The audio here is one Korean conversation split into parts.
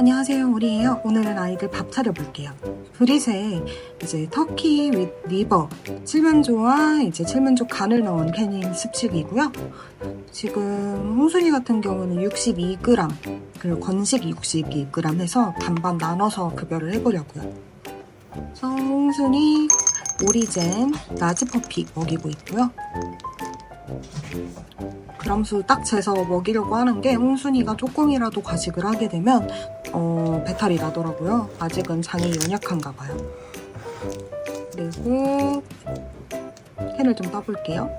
안녕하세요, 우리예요. 오늘은 아이들 밥 차려볼게요. 브릿에 이제 터키 윗 리버 칠면조와 이제 칠면조 간을 넣은 캐닝 습식이고요. 지금 홍순이 같은 경우는 62g 그리고 건식 62g 해서 반반 나눠서 급여를 해보려고요. 홍순이 오리젠 라지 퍼피 먹이고 있고요. 그람수 딱 재서 먹이려고 하는 게 홍순이가 조금이라도 과식을 하게 되면 어, 배탈이 나더라고요. 아직은 장이 연약한가 봐요. 그리고 캔을 좀 따볼게요.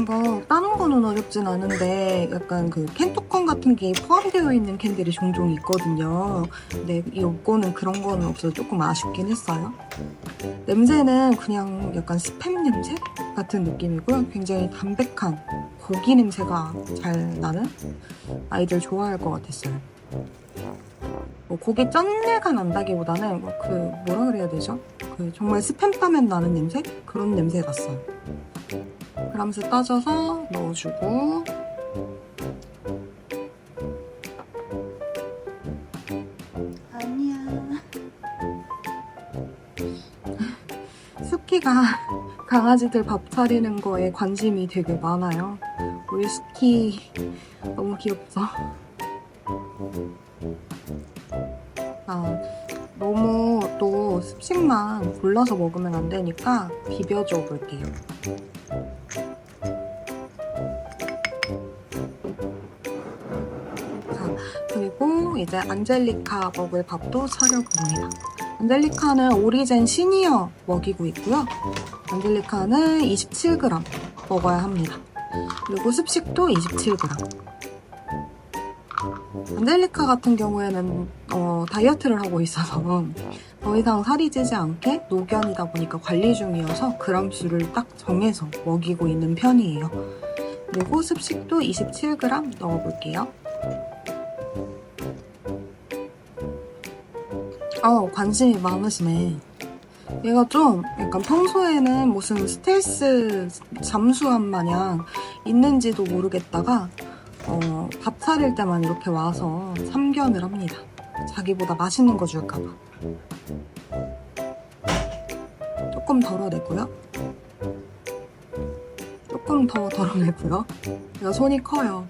이거 따는 거는 어렵진 않은데 약간 그캔 뚜껑 같은 게 포함되어 있는 캔들이 종종 있거든요. 근데 이거는 그런 거는 없어서 조금 아쉽긴 했어요. 냄새는 그냥 약간 스팸 냄새 같은 느낌이고요. 굉장히 담백한 고기 냄새가 잘 나는 아이들 좋아할 것 같았어요. 뭐 고기 쩐내가 난다기보다는 뭐 그 뭐라 그래야 되죠? 그 정말 스팸 따면 나는 냄새? 그런 냄새 났어요. 그람수 따져서 넣어주고 아니야 스키가 강아지들 밥 차리는 거에 관심이 되게 많아요. 우리 스키 너무 귀엽죠? 아, 너무 또 습식만 골라서 먹으면 안 되니까 비벼줘 볼게요. 이제 안젤리카 먹을 밥도 차려봅니다. 안젤리카는 오리젠 시니어 먹이고 있고요. 안젤리카는 27g 먹어야 합니다. 그리고 습식도 27g. 안젤리카 같은 경우에는 어, 다이어트를 하고 있어서 더 이상 살이 찌지 않게 노견이다 보니까 관리 중이어서 그람 수를 딱 정해서 먹이고 있는 편이에요. 그리고 습식도 27g 넣어볼게요. 어, 관심이 많으시네. 얘가 좀 약간 평소에는 무슨 스트레스 잠수함 마냥 있는지도 모르겠다가 어, 밥 차릴 때만 이렇게 와서 참견을 합니다. 자기보다 맛있는 거 줄까봐. 조금 덜어내고요. 조금 더 덜어내고요. 얘가 손이 커요.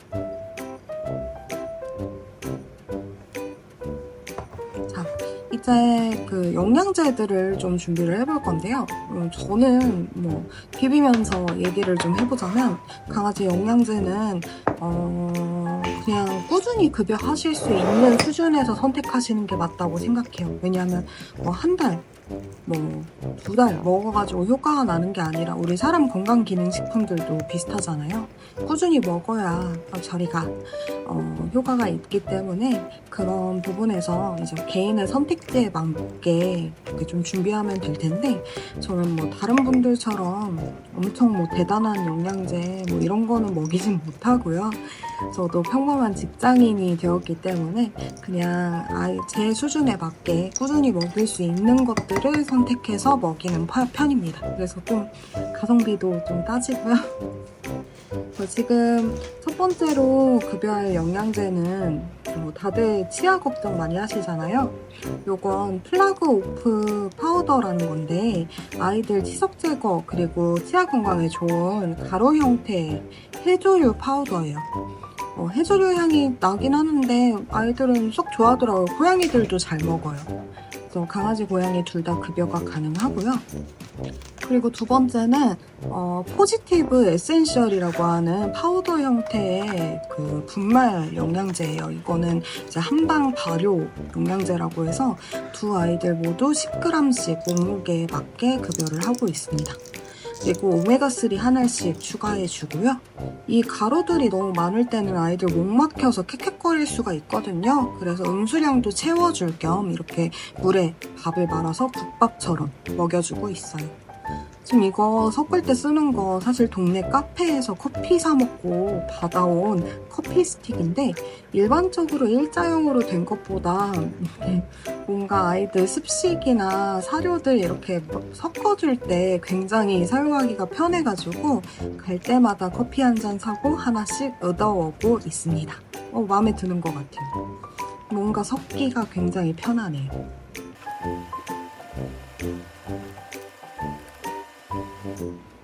이제 그 영양제들을 좀 준비를 해볼 건데요. 음, 저는 뭐 비비면서 얘기를 좀 해보자면 강아지 영양제는 어, 그냥 꾸준히 급여하실 수 있는 수준에서 선택하시는 게 맞다고 생각해요. 왜냐하면 뭐 한 달, 뭐 두달 먹어가지고 효과가 나는 게 아니라 우리 사람 건강기능식품들도 비슷하잖아요. 꾸준히 먹어야 어, 저리가 어, 효과가 있기 때문에 그런 부분에서 이제 개인의 선택지에 맞게 이렇게 좀 준비하면 될 텐데 저는 뭐 다른 분들처럼 엄청 뭐 대단한 영양제 뭐 이런 거는 먹이진 못하고요. 저도 평범한 직장인이 되었기 때문에 그냥 제 수준에 맞게 꾸준히 먹일 수 있는 것들 을 선택해서 먹이는 파- 편입니다. 그래서 좀 가성비도 좀 따지고요. 저 지금 첫 번째로 급여할 영양제는 뭐 다들 치아 걱정 많이 하시잖아요. 요건 플라그 오프 파우더라는 건데 아이들 치석 제거 그리고 치아 건강에 좋은 가루 형태의 해조류 파우더예요. 어, 해조류 향이 나긴 하는데 아이들은 쏙 좋아하더라고요. 고양이들도 잘 먹어요. 그래서 강아지, 고양이 둘 다 급여가 가능하고요. 그리고 두 번째는 어, 포지티브 에센셜이라고 하는 파우더 형태의 그 분말 영양제예요. 이거는 이제 한방 발효 영양제라고 해서 두 아이들 모두 10g씩 몸무게에 맞게 급여를 하고 있습니다. 그리고 오메가3 하나씩 추가해 주고요. 이 가루들이 너무 많을 때는 아이들 목 막혀서 캑캑거릴 수가 있거든요. 그래서 음수량도 채워줄 겸 이렇게 물에 밥을 말아서 국밥처럼 먹여주고 있어요. 지금 이거 섞을 때 쓰는 거 사실 동네 카페에서 커피 사 먹고 받아온 커피 스틱인데 일반적으로 일자형으로 된 것보다 뭔가 아이들 습식이나 사료들 이렇게 막 섞어줄 때 굉장히 사용하기가 편해가지고 갈 때마다 커피 한 잔 사고 하나씩 얻어오고 있습니다. 어, 마음에 드는 것 같아요. 뭔가 섞기가 굉장히 편하네요.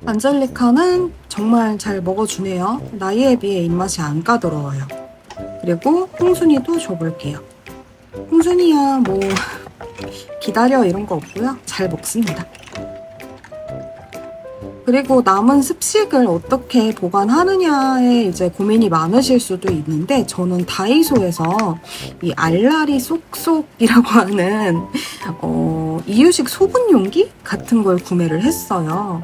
안젤리카는 정말 잘 먹어주네요. 나이에 비해 입맛이 안 까다로워요. 그리고 홍순이도 줘볼게요. 홍순이야 뭐 기다려 이런 거 없고요. 잘 먹습니다. 그리고 남은 습식을 어떻게 보관하느냐에 이제 고민이 많으실 수도 있는데 저는 다이소에서 이 알라리 쏙쏙이라고 하는 어, 이유식 소분 용기 같은 걸 구매를 했어요.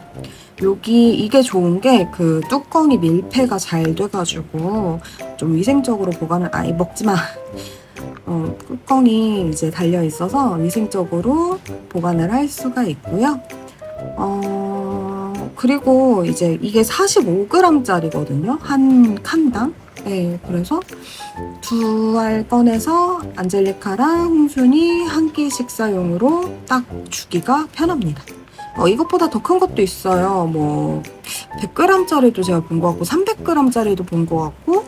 여기 이게 좋은 게 그 뚜껑이 밀폐가 잘 돼가지고 좀 위생적으로 보관을 아예 먹지 마. 어, 뚜껑이 이제 달려 있어서 위생적으로 보관을 할 수가 있고요. 어, 그리고 이제 이게 45g짜리거든요. 한 칸당. 네, 그래서 두 알 꺼내서 안젤리카랑 홍순이 한 끼 식사용으로 딱 주기가 편합니다. 어, 이것보다 더 큰 것도 있어요. 뭐 100g짜리도 제가 본 것 같고 300g짜리도 본 것 같고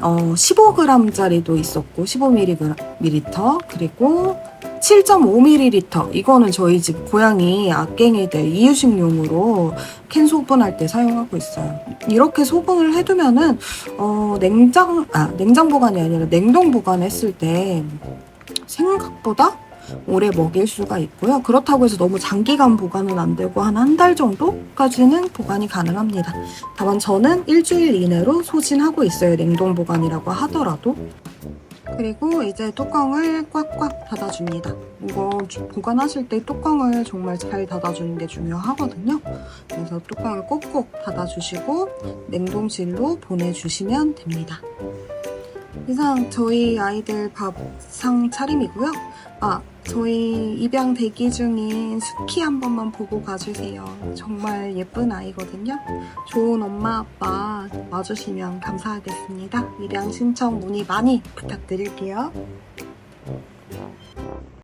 어, 15g짜리도 있었고 15ml 그리고 7.5ml 이거는 저희 집 고양이 악갱이들 이유식용으로 캔 소분할 때 사용하고 있어요. 이렇게 소분을 해두면은 어, 냉장 아 냉장 보관이 아니라 냉동 보관했을 때 생각보다 오래 먹일 수가 있고요. 그렇다고 해서 너무 장기간 보관은 안 되고 한 한 달 정도까지는 보관이 가능합니다. 다만 저는 일주일 이내로 소진하고 있어요. 냉동 보관이라고 하더라도. 그리고 이제 뚜껑을 꽉꽉 닫아줍니다. 이거 주- 보관하실 때 뚜껑을 정말 잘 닫아주는 게 중요하거든요. 그래서 뚜껑을 꼭꼭 닫아주시고 냉동실로 보내주시면 됩니다. 이상 저희 아이들 밥상 차림이고요. 아, 저희 입양 대기 중인 스키 한 번만 보고 가주세요. 정말 예쁜 아이거든요. 좋은 엄마 아빠 와주시면 감사하겠습니다. 입양 신청 문의 많이 부탁드릴게요.